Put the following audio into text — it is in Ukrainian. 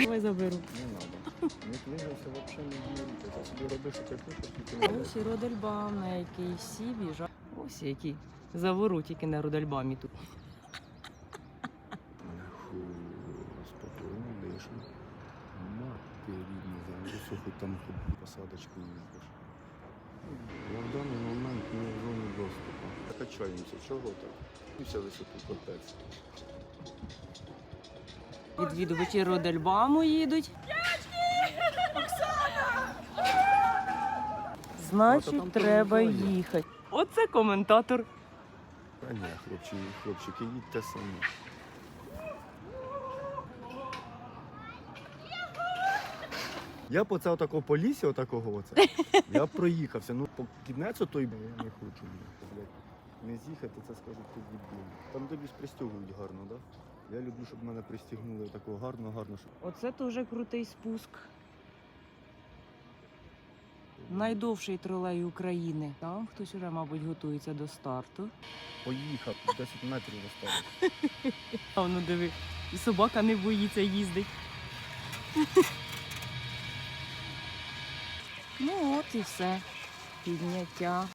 Давай заберу. Не надо. Не клинився, взагалі не діється. Собі роби, що ти хочеш, тільки не Ось і Родельбам, на який всі біжать. Ось які завору тільки на Родельбамі тут. Фу, спокійно дишно. Мати рідні, зараз хоч там хоч посадочку їздиш. Я в даний момент не в зоні доступу. Качаємося, чого так? І все висоту капець. Відвідувачі Родельбаму їдуть. Значить, треба їхати. Оце коментатор. Та ні, хлопчики, хлопчики, їдьте самі. Я по це отако по лісі, отакого оце. Я проїхався. Ну, по кінець той я не хочу. блядь. Не з'їхати, це скажуть дебіл. Там тобі ж пристягують гарно, так? Да? Я люблю, щоб мене пристягнули такого гарно, гарно, щоб. Оце дуже крутий спуск. Найдовший тролей України. Там хтось уже, мабуть, готується до старту. Поїхав, 10 метрів осталось. А воно диви, і собака не боїться їздить. ну от і все. Підняття.